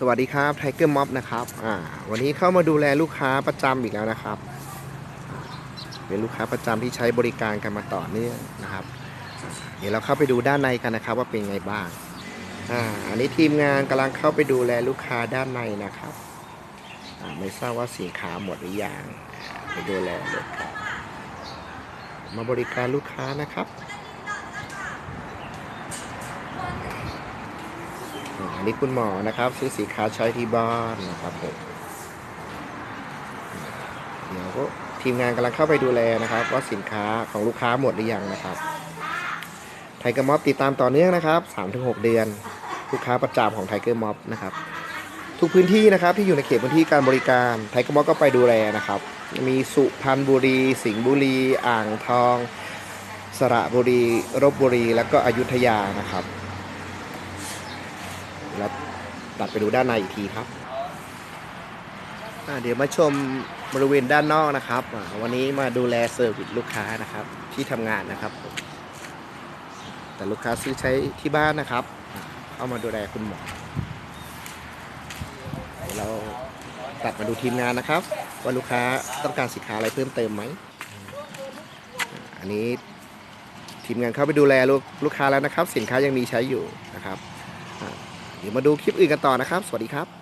สวัสดีครับไทเกอร์ม็อบนะครับอ่าวันนี้เข้ามาดูแลลูกค้าประจำอีกแล้วนะครับ เป็นลูกค้าประจำที่ใช้บริการกันมาต่อเนื่องนะครับ เดี๋ยวเราเข้าไปดูด้านในกันนะครับ ว่าเป็นไงบ้างอ่าอันนี้ทีมงานกำลังเข้าไปดูแลลูกค้าด้านในนะครับอ่าไม่ทราบว่าสินค้าหมดหรือยังไปดูแลเลยครับมาบริการลูกค้านะครับ อันนี้คุณหมอนะครับ ซื้อสีขาวใช้ที่บ้านนะครับผมเดี๋ยวก็ทีมงานกำลังเข้าไปดูแลนะครับ ว่าสินค้าของลูกค้าหมดหรือยังนะครับ ไทเกอร์ม็อบติดตามต่อเนื่องนะครับ 3-6 เดือน ลูกค้าประจำของไทเกอร์ม็อบนะครับ ทุกพื้นที่นะครับที่อยู่ในเขตพื้นที่การบริการไทเกอร์ม็อบก็ไปดูแลนะครับ มีสุพรรณบุรี สิงห์บุรี อ่างทอง สระบุรีรบบุรี แล้วก็อยุธยานะครับ แล้วตัดไปดูด้านในอีกทีครับเดี๋ยวมาชมบริเวณด้านนอกนะครับ วันนี้มาดูแลเซอร์วิสลูกค้านะครับ ที่ทำงานนะครับ แต่ลูกค้าซื้อใช้ที่บ้านนะครับ เข้ามาดูแลคุณหมอเดี๋ยวเราตัดมาดูทีมงานนะครับ ว่าลูกค้าต้องการสินค้าอะไรเพิ่มเติมไหม อันนี้ทีมงานเข้าไปดูแลลูกลูกค้าแล้วนะครับ สินค้ายังมีใช้อยู่นะครับ เดี๋ยวมาดูคลิปอื่นกันต่อนะครับ สวัสดีครับ